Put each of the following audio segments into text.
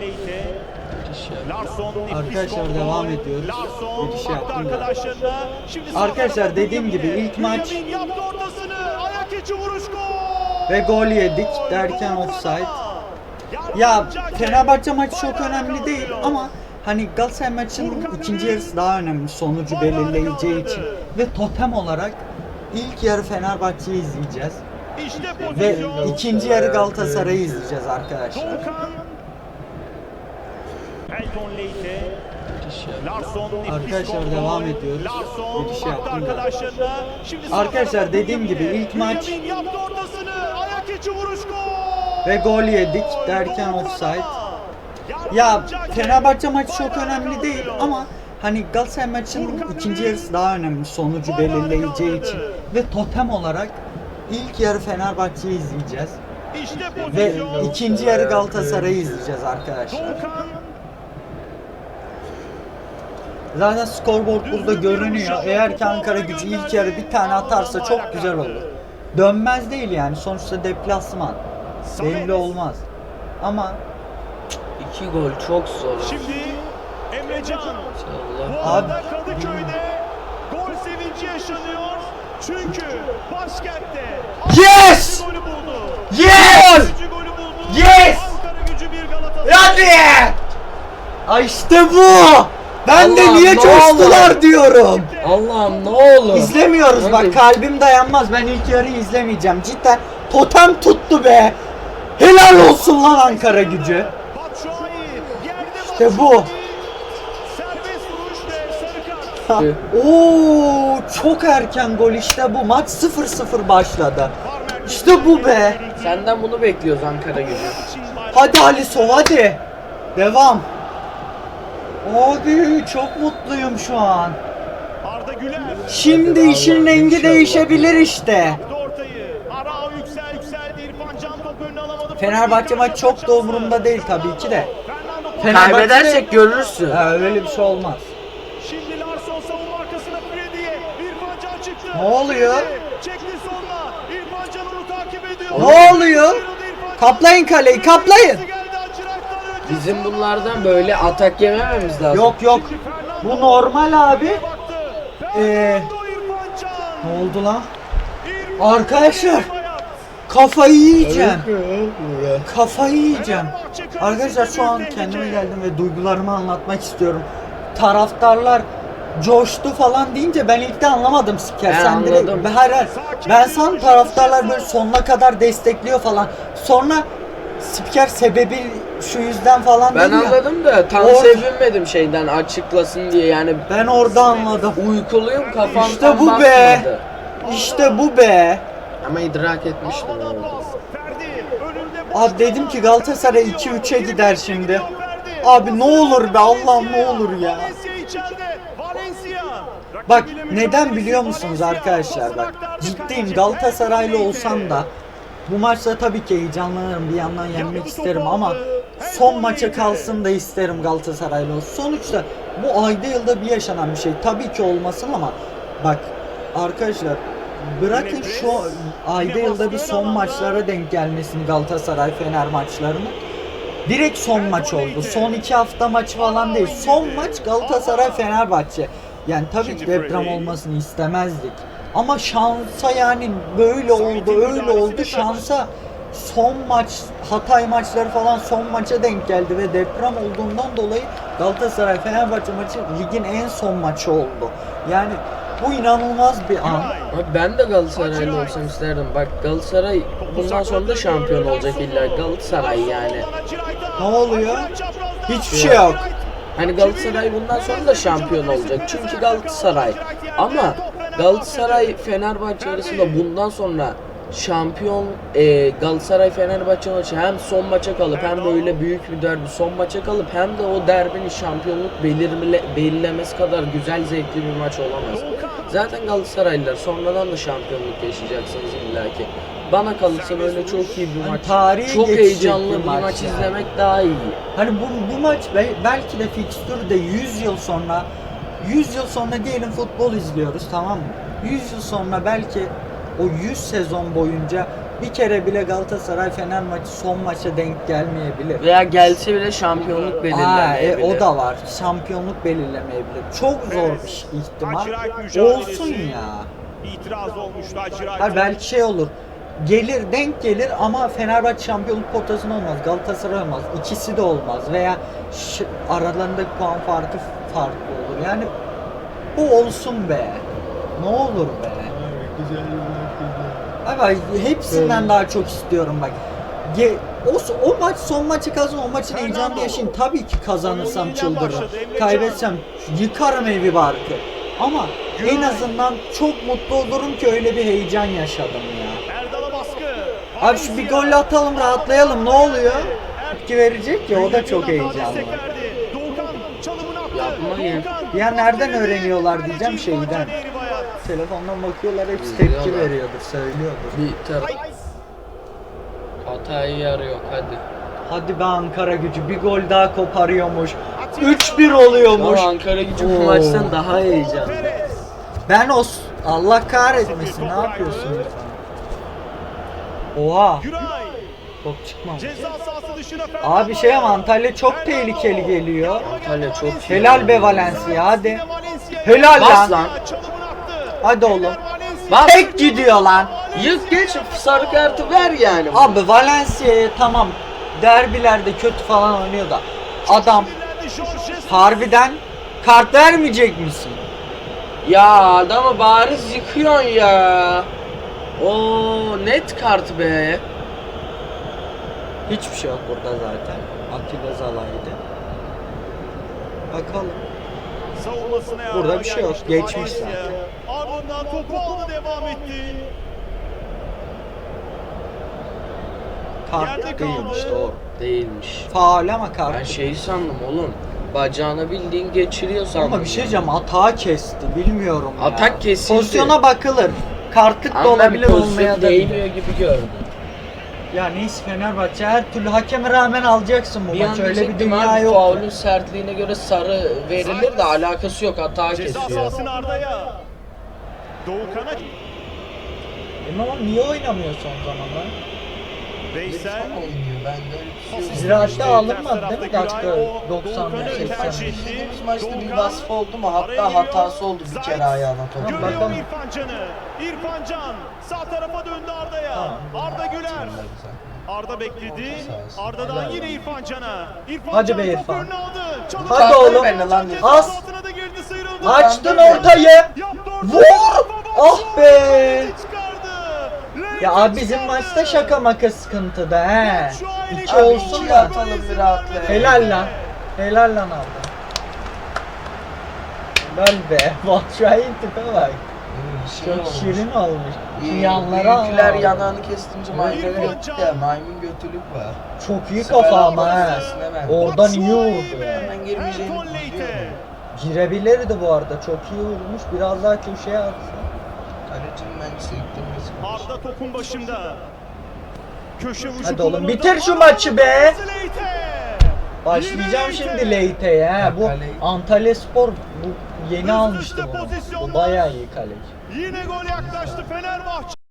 Nefis Arkadaşlar devam ediyoruz. Larsson Giriş baktı arkadaşlarına. Şimdi Arkadaşlar dediğim gibi ilk maç- yaptı ortasını. Ayak içi vuruş gol. Ve gol yedik derken offside. Ya Fenerbahçe maçı çok önemli değil ama hani Galatasaray maçının ikinci yarısı daha önemli sonucu belirleyeceği için ve totem olarak ilk yarı Fenerbahçe'yi izleyeceğiz İşte ve ikinci yarı Galatasaray'ı izleyeceğiz arkadaşlar. Arkadaşlar devam ediyoruz. Baktı yaptım da. Arkadaşlar dediğim gibi ilk maç- Bünyamin yaptı ortasını. Ayak içi vuruş gol. Ve gol yedik derken offside. Ya Fenerbahçe maçı çok önemli değil ama hani Galatasaray maçının ikinci yarısı daha önemli sonucu belirleyeceği için ve totem olarak ilk yarı Fenerbahçe'yi izleyeceğiz İşte ve ikinci yarı Galatasaray'ı izleyeceğiz arkadaşlar. Zaten skorboard burada görünüyor. Eğer ki Ankara gücü ilk yarı bir tane atarsa çok güzel olur. Dönmez değil yani sonuçta deplasman. Belli olmaz. Ama İki gol çok zor. Şimdi Emrecan. İnşallah. Bu arada Abi, Kadıköy'de gol sevinci yaşanıyor. Çünkü başkentte Yes! Golü buldu. Yes! Golü buldu. Yes! Ankara gücü bir Galatasaray. Hadi! Ay işte bu! Ben de Allah'ım, niye ne coştular olur? diyorum. Allah'ım ne olur. İzlemiyoruz bak kalbim dayanmaz. Ben ilk yarıyı izlemeyeceğim. Cidden totem tuttu be. Helal olsun lan Ankara gücü. İşte bu. Oo çok erken gol işte bu. Maç 0-0 başladı. İşte bu be. Senden bunu bekliyoruz Ankara gücü. Hadi Alisson hadi. Devam. Abi çok mutluyum şu an. Arda Güler. Şimdi işin rengi değişebilir işte. Fenerbahçe maç çok da umurumda değil tabii ki de. Fenerbahçe- Kaybedersek görürsün. Ha, öyle bir şey olmaz. Şimdi Larsson savunma arkasına Freddy'ye. İrfan Can çıktı. Ne oluyor? Çekti sonuna. İrfan Can onu takip ediyor. Ne oluyor? Kaplayın kaleyi, kaplayın. Bizim bunlardan böyle atak yemememiz lazım. Yok yok. Bu normal abi. Ee. Ne oldu lan? Arkadaşlar kafayı yiyeceğim. Kafayı yiyeceğim. Arkadaşlar şu an kendime geldim ve duygularımı anlatmak istiyorum. Taraftarlar coştu falan deyince ben ilk de anlamadım spiker. Ben Sen direkt anladım. hayır, hayır. ben san taraftarlar böyle sonuna kadar destekliyor falan. Sonra spiker sebebi şu yüzden falan Ben dedi ya. anladım da tam Or- sevinmedim şeyden açıklasın diye yani Ben orada anladım. uykuluyum kafam İşte tam bu be. basmadı. İşte bu be. Ama idrak etmiştim boş Abi dedim ki Galatasaray 2-3'e gider şimdi. Abi ne olur be Allah'ım ne olur ya. Bak neden biliyor musunuz arkadaşlar bak ciddiyim. Galatasaraylı olsam da bu maçta tabii ki heyecanlanırım bir yandan yenmek isterim ama son maça kalsın da isterim Galatasaraylı olsun. Sonuçta bu ayda yılda bir yaşanan bir şey tabii ki olmasın ama bak arkadaşlar bırakın şu ayda yılda bir son maçlara denk gelmesini Galatasaray Fener maçlarını Direkt son maç oldu. Son iki hafta maçı falan değil. Son maç Galatasaray Fenerbahçe. Yani tabii ki deprem olmasını istemezdik. Ama şansa yani böyle oldu, öyle oldu şansa. Son maç, Hatay maçları falan son maça denk geldi ve deprem olduğundan dolayı Galatasaray Fenerbahçe maçı ligin en son maçı oldu. Yani bu inanılmaz bir an. Abi ben de Galatasaraylı olsam isterdim. Bak Galatasaray bundan sonra da şampiyon olacak illa. Galatasaray yani. Ne oluyor? Hiçbir şey yok. Hani Galatasaray bundan sonra da şampiyon olacak. Çünkü Galatasaray. Ama Galatasaray Fenerbahçe arasında bundan sonra şampiyon e, Galatasaray Fenerbahçe maçı hem son maça kalıp hem böyle büyük bir derbi son maça kalıp hem de o derbinin şampiyonluk belirle, belirlemesi kadar güzel zevkli bir maç olamaz. Zaten Galatasaraylılar sonradan da şampiyonluk yaşayacaksınız illaki. Bana kalırsa böyle çok iyi bir Hani maç. tarihe Çok geçecek heyecanlı bir maç maç yani. izlemek daha iyi. Hani bu, bu maç be- belki de fikstürde 100 yıl sonra 100 yıl sonra diyelim futbol izliyoruz tamam mı? 100 yıl sonra belki o 100 sezon boyunca bir kere bile Galatasaray Fener maçı son maça denk gelmeyebilir. Veya gelse bile şampiyonluk Aa, e, belirlemeyebilir. o da var. Şampiyonluk belirlemeyebilir. Çok zor bir şey- ihtimal. Olsun ya. İtiraz olmuştu Acirayt'ın. Hayır, belki şey olur. Gelir, denk gelir ama Fenerbahçe şampiyonluk potasında olmaz. Galatasaray olmaz. İkisi de olmaz. Veya aralarındaki puan farkı farklı olur. Yani bu olsun be. Ne olur be. Abi hepsinden daha çok istiyorum bak. Ge- o, o maç son maçı kazan o maçın heyecanını yaşayın. Tabii ki kazanırsam çıldırırım. Kaybetsem yıkarım evi barkı. Ama en azından çok mutlu olurum ki öyle bir heyecan yaşadım ya. Erdal'a baskı. Abi şu bir gol atalım rahatlayalım ne oluyor? Tepki verecek ya o da çok heyecanlı. Doğukan. Ya nereden öğreniyorlar diyeceğim şeyden. Telefondan bakıyorlar hepsi tepki İzliyorlar. veriyordur, söylüyordur. Bir tar Hatayı yarıyor hadi. Hadi be Ankara gücü bir gol daha koparıyormuş. 3-1 oluyormuş. Ama Ankara gücü bu Oo. maçtan daha heyecanlı. Ben os Allah kahretmesin ne yapıyorsun lütfen? Oha top çıkmamış. Ceza Abi şey ama Antalya çok tehlikeli geliyor. Antalya çok iyi. Helal be Valencia hadi. Helal Bas lan. lan. Hadi oğlum. Bas. Tek gidiyor lan. Yık geç sarı kartı ver yani. Abi Valencia'ya tamam derbilerde kötü falan oynuyor da adam harbiden kart vermeyecek misin? Ya adamı bariz yıkıyorsun ya. O net kart be. Hiçbir şey yok burada zaten. Atilla Zalai'de. Bakalım. Savunmasına Burada bir şey yok, geçmiş zaten. Ardından topu aldı devam etti. Yerde Kart kaldı. değilmiş doğru. Değilmiş. Faal ama kart. Ben şeyi sandım oğlum. Bacağını bildiğin geçiriyor sandım. Ama bir şey diyeceğim hata kesti bilmiyorum ya. Atak kesildi. Pozisyona bakılır. Kartlık da Ama olabilir pozisyon olmaya da değmiyor gibi gördüm. Ya neyse Fenerbahçe her türlü hakeme rağmen alacaksın bu Bir. Öyle bir dünya abi yok. faulün sertliğine göre sarı verilir de alakası yok hata Ceza kesiyor. sahasına Arda'ya. Doğukan'a Ama niye oynamıyor son zamanlar? Veysel. Ziraatte alınmadı değil mi? Dakika Güray, o 90 Doğukan'ı veya 80. tercih etti. İzlediğimiz maçta bir vasfı oldu mu? Hatta hatası oldu bir kere ayağına. Tamam, Görüyor. İrfan Can'ı. İrfan Can sağ tarafa döndü Arda'ya. Tamam. Arda Güler. Arda bekledi. Arda'dan yine İrfan Can'a. İrfan Hadi be İrfan. Hadi oğlum. sıyrıldı. Açtın ortayı. Vur! Ah be! Ya abi bizim maçta şaka maka sıkıntıda he. İki olsun da. atalım bir rahatlayalım. Helal lan. Helal lan abi. Helal be. Batshuayi'nin tipe bak. Çok şirin olmuş. Şu yanlara Büyükler al. yanağını kestince maymun Can. ya maymun götülük var. Çok iyi Süper kafa ama he. Hemen. Oradan iyi vurdu ya. Hemen girmeyeceğini biliyorum. Girebilirdi bu arada. Çok iyi vurmuş. Biraz daha köşeye atsa. Kalecinin ben sektirmesi. Arda topun başında. Köşe vuruşu Hadi oğlum, bitir şu maçı be. Başlayacağım şimdi Leite. Leite'ye he. Bu Antalya Spor bu yeni Hızlı almıştı hızlı bunu. Bu bayağı iyi kaleci. Yine gol yaklaştı Fenerbahçe.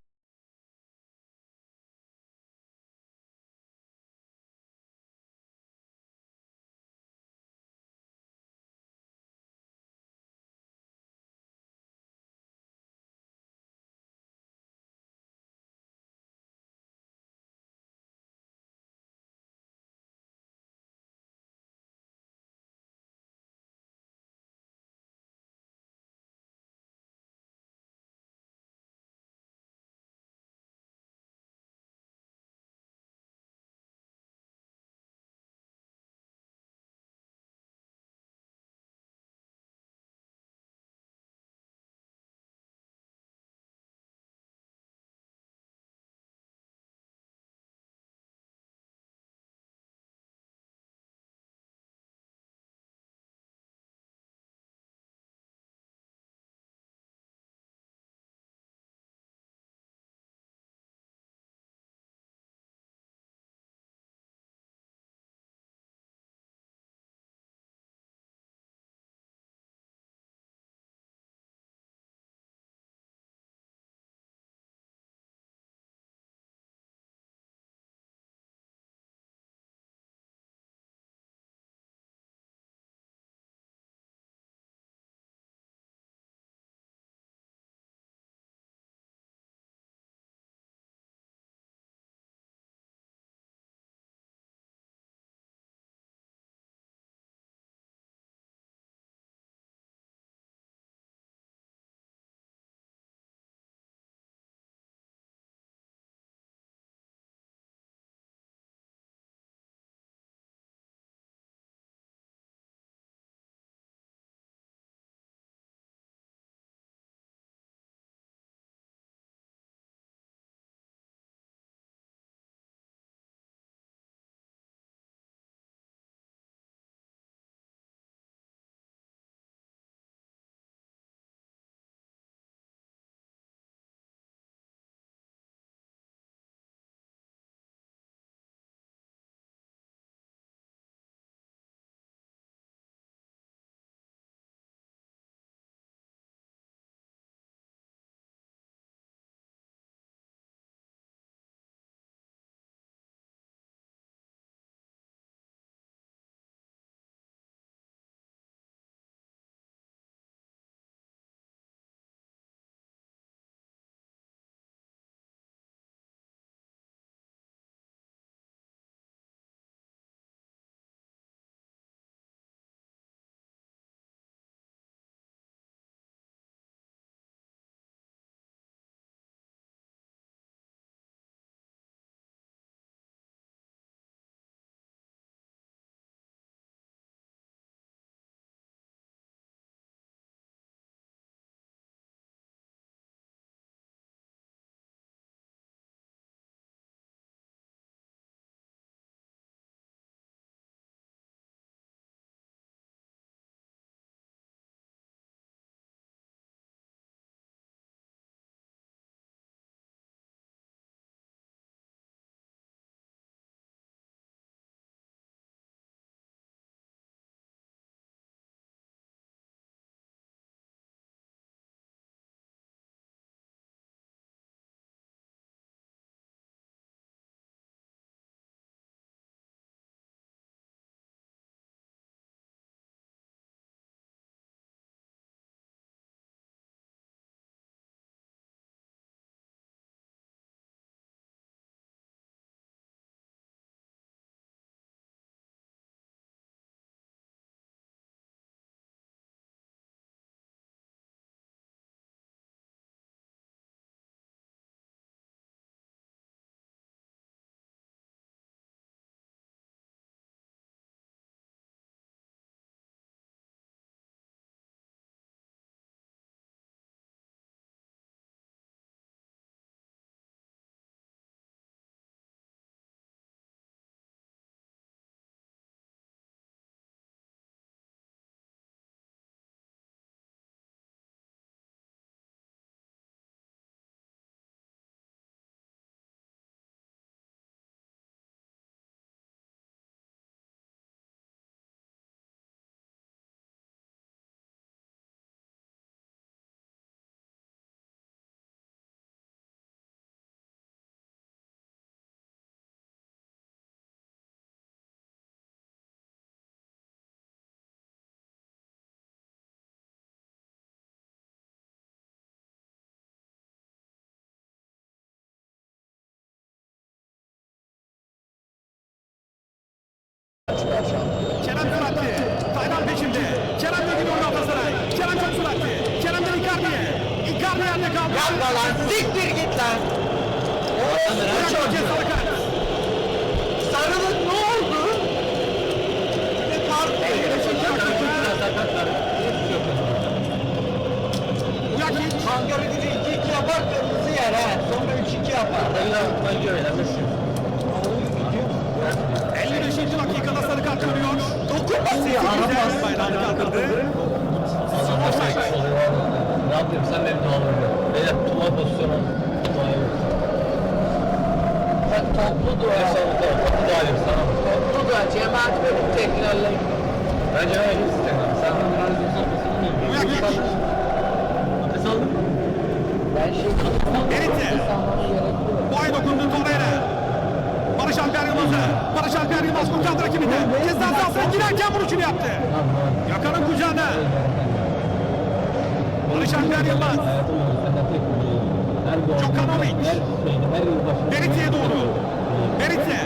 Icardi yerde kaldı. Yapma lan siktir git lan. Bırak Cenk sarı kart. Sarılık ne oldu? Ne kart Yakin. Ankara gücü 2-2 yapar kırmızı yer ha. Sonra 3-2 yapar. 55. dakikada sarı kart görüyor. Dokunması ya. Güzel bayrağını kaldırdı. Yapayım sen benim doğalımı. Beyler tuva pozisyonu. Bak toplu dua. Ben sana bu tarafa topu da alayım sana. Toplu dua. Cemaat bölüm tekrarlayın. Bence öyle bir sistem var. Sen bana biraz insan basını mı yapıyorsun? Abdest aldın mı? Ben şey gerekiyor. Boy dokundu Torreira. Barış Alper Yılmaz'a. Barış Alper Yılmaz kurtardı rakibini. Ceza sahasına girerken vuruşunu yaptı. Yakanın kucağına. Barış Alper Yılmaz. Başında. Berit'e doğru. Berit'e.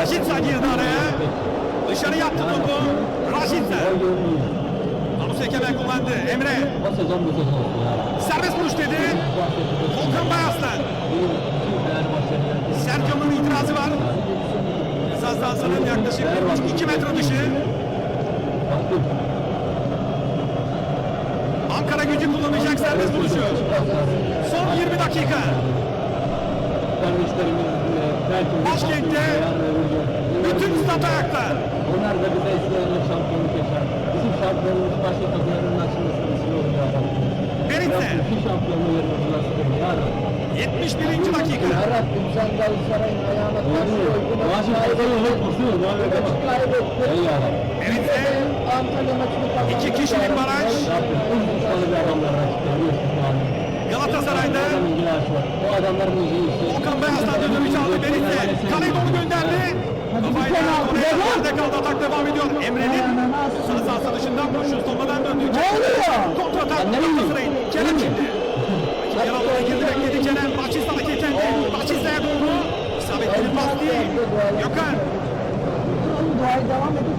Raşitsa girdi araya. Dışarı yaptı topu. Raşitsa. Anus Ekemen kullandı. Emre. Serbest vuruş dedi. Volkan Bayaslan. Sergio'nun itirazı var. Ceza sahasının yaklaşık 2 metre dışı. Ankara gücü kullanacak serbest vuruşu. Son 20 dakika. Başkentte Bütün stat ayakta. Onlar da bize isteyenler şampiyonluk yaşar. Bizim şampiyonluğumuz başka takımların açılmasına vesile adam. Berit'e. Bütün şampiyonluğu yerine nasıl oluyor ya Rabbi. 71. dakika. Ya Rabbim sen Galatasaray'ın ayağına taş koydun. Maaşı kazanıyor, yok bak. kaybetti. Ey ya Rabbi. Kazandı. İki kişilik baraj. Galatasaray'da Adamın ilgilası var. O adamların ilgili işte. Volkan Bayaslan dönüş aldı. Berit'e. Kaleyi doğru gönderdi. Kafayla oraya yerde kaldı. Atak devam ediyor. Emre'nin sarı sahası dışından vuruşu. Sonradan döndü. Ne oluyor? Kontratak Galatasaray'ın. Kerem şimdi. Yer altına girdi bekledi Kerem. Bahçista hareketlendi. Bahçista'ya doğru. İsabetli bir pas değil. Gökhan. Duaya devam edip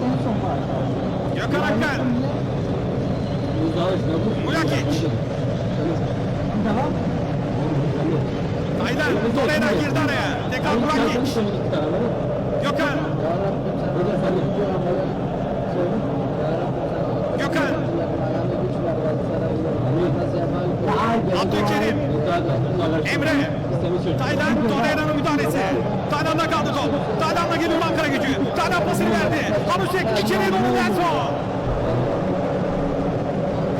en son var. Gökhan Akkan. Bu daha işte bu. Mujakic. Devam. Taylan. Torreira girdi araya. Tekrar Mujakic. Gökhan. Gökhan. Abdülkerim. Emre. Taylan Torreira'nın müdahalesi. Taylan'da kaldı top. Taylan'la geliyor Ankara gücü. Taylan pasını verdi. Hamuşek içeriye doğru Nelson.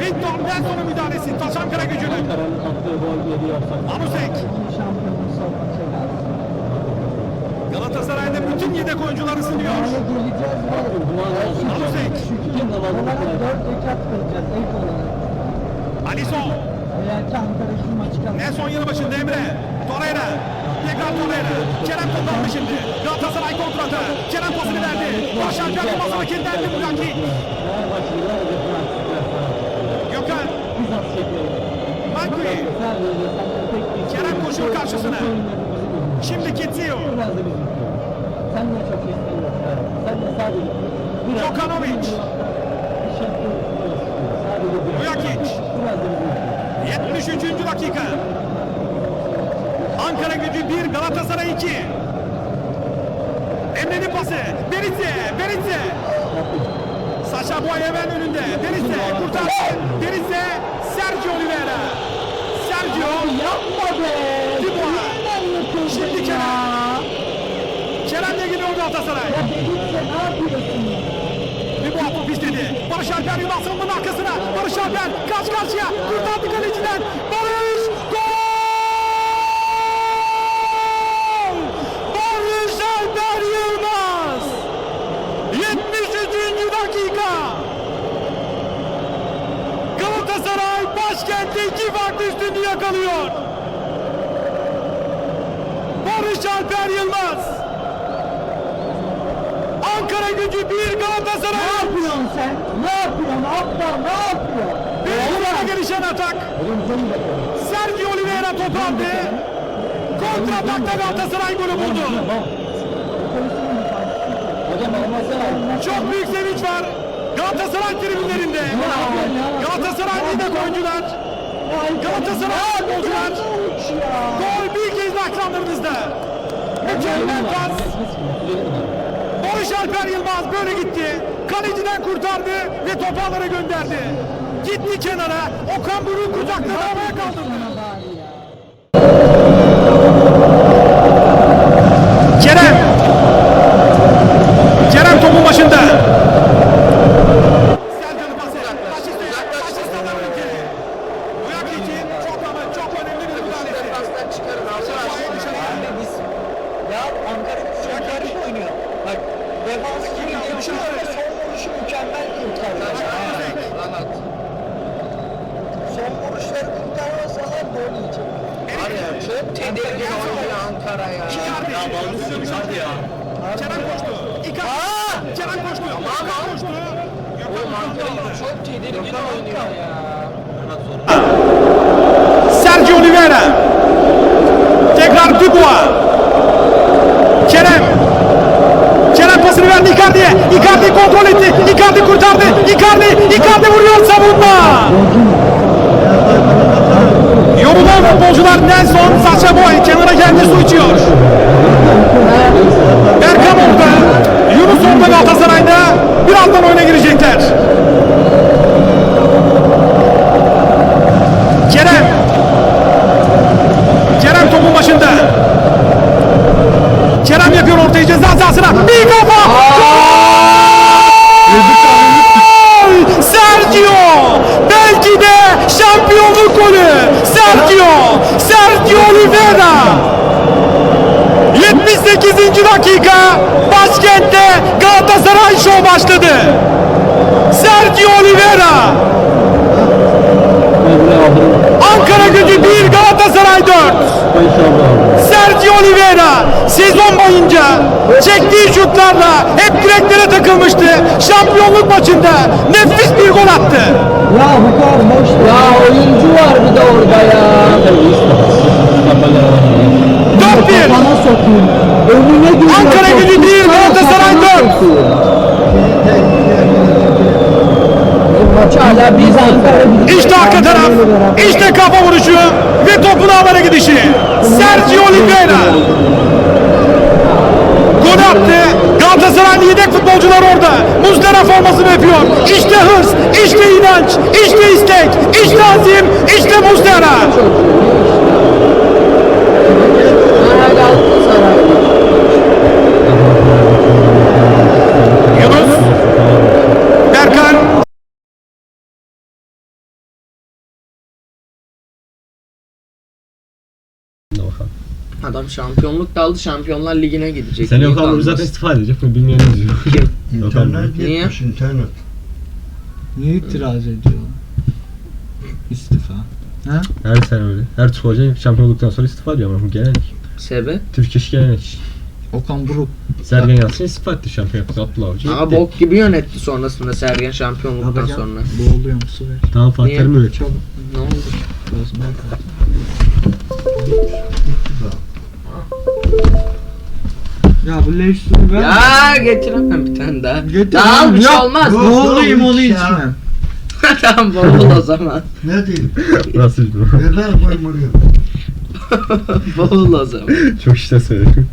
Victor Nelson'un müdahalesi. Taş Ankara gücünün. Lazım. Galatasaray'da bütün yedek oyuncuları ısınıyor. Hale geleceğiz ve Hamuşek. Kim namazını olarak kılar? 4 rekat kılacağız ilk olarak. Alisson. Nelson yanı başında Emre. Torreira. Tekrar Torreira. Kerem topu aldı şimdi. Galatasaray kontrata. Kerem pasını verdi. Barış Alper Yılmaz'a kilitlendi sana. Gökhan. Bir Kerem koşuyor karşısına. Şimdi ülke. Sen de çok istemiyorsun. yani. Sen de sadece biraz Djokanovic. bir şampiyonluk istiyorsun. Sadece biraz. Mujakic. Biraz da bizim ülke. 73. dakika. Ankara gücü 1, Galatasaray 2. Emre'nin pası. Beritze, Beritze. Saşa Boy hemen önünde. Beritze kurtardı. Beritze, Sergio Oliveira. Sergio. Yapma be! Dubois. Şimdi Kerem. Kerem de gidiyor Galatasaray. Dedikçe ne yapıyorsun ya? Dubois top istedi. Barış Alper Yılmaz savunmanın arkasına. Barış Alper karşı karşıya. Kurtardı kaleciden. Barış. Gol! Barış Alper Yılmaz. 73. dakika. Galatasaray başkentte iki farklı üstünlüğü yakalıyor. Barış Alper Yılmaz. Ankara gücü 1 Galatasaray Ne yapıyorsun sen? Ne yapıyorsun? Aptal ne yapıyorsun? Bir gelişen atak. Sergio Oliveira top aldı. Kontra atakta Galatasaray golü buldu. Çok büyük sevinç var. Galatasaray tribünlerinde. Galatasaray yedek oyuncular. Galatasaray futbolcular. Gol bir kez daha ekranlarınızda. Mükemmel pas. Barış Alper Yılmaz böyle gitti. Kaleciden kurtardı ve topu gönderdi. Gitti kenara. Okan Buruk kucaklarına havaya kaldırdı. Kerem. Kerem topun başında. Sercan'ın pası. Faşist, faşist adamın ülkeli. Uyak için çok ama çok önemli bir müdahalesi. Şafak'ı dışarıya. Ya Ankara gücü karşı oynuyor. Bak defans gibi geçiyor ve son vuruşu mükemmel kurtardı. Son vuruşları kurtarmasalar gol yiyecek. Var ya çok tedirgin oynuyor Ankara ya. Icardi. ya. Kerem koştu. Icardi. Kerem koştu. Hakan koştu. Oğlum Ankara Sergio Oliveira. Tekrar Dubois. Kerem. Kerem pasını verdi Icardi'ye. Icardi kontrol etti. Icardi kurtardı. Icardi. Icardi vuruyor savunma. Yorulan futbolcular Nelson Sacha Boy kenara geldi su içiyor. Berkan orada. Yunus orada Galatasaray'da. Birazdan oyuna girecekler. Kerem. Kerem topun başında. Kerem yapıyor ortayı ceza sahasına. Bir kafa. Gol! Sergio! Belki de şampiyonluk golü. Sergio! Sergio Oliveira! 78. dakika başkentte Galatasaray Show başladı. Sergio Oliveira! Ankara gücü 1 Galatasaray 4. Sergio Oliveira sezon boyunca çektiği şutlarla hep direklere takılmıştı. Şampiyonluk maçında nefis bir gol attı. Ya bu kadar boş. Ya oyuncu var bir de orada ya. 4-1. Bana sokayım. Önüne gidiyor. Ankara gücü bir Galatasaray 4. Maçı hala biz Ankara gücü. İşte arka taraf, işte kafa vuruşu ve topun ağlara gidişi. Sergio Oliveira. Gol attı. Galatasaraylı yedek futbolcular orada. Muslera formasını öpüyor. İşte hırs, işte inanç, işte istek, işte azim, işte Muslera. Şampiyonluk da aldı. Şampiyonlar Ligi'ne gidecek. Sen Niye yok abi kalmaz? zaten istifa edecek mi bilmeyen diyor. Yok. İnternet Niye? yetmiş internet. Niye itiraz ediyor? İstifa. Ha? Her sene öyle. Her Türk hoca şampiyonluktan sonra istifa ediyor ama bu gelenek. Sebep? Türk iş gelenek. Okan Buruk. Sergen Yalçın istifa etti şampiyonlukta Abdullah Avcı. Ama gitti. bok gibi yönetti sonrasında Sergen şampiyonluktan Yapacak. sonra. Boğuluyor mu su ver. Tamam Fatih Niye? Terim öyle. Çabuk. Ne oldu? Gözüme kaldı. Ya bu leş suyu ver. Ya getiremem bir tane daha. Getir Daha al bir şey olmaz. Yok. Boğulayım onu Ya. içmem. tamam boğul o zaman. Ne diyeyim? Nasıl bu? Neler koyayım oraya? boğul o zaman. Çok işte söylüyorum.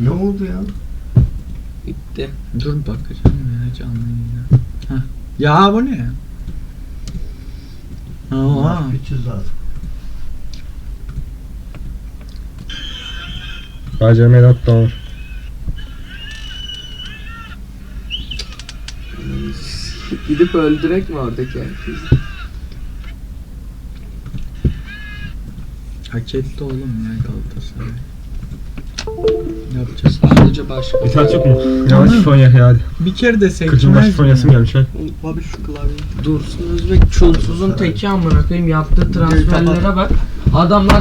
Ne oldu ya? Bitti. Dur bakacağım ya canlı yayına. Ya bu ne? Aa. Zaten. Sadece Melat Doğan. Gidip öldürek mi oradaki herkesi? Hak etti oğlum ya Galatasaray. Yapacağız. Sadece başka. İtaat yok mu? Yavaş FIFA ya hadi. Bir kere de 40 yıl baş seçmez FIFA oynasım gelmiş hadi. Abi şu klavyeyi. Dursun Özbek çulsuzun teki amına koyayım yaptığı transferlere bak. Adamlar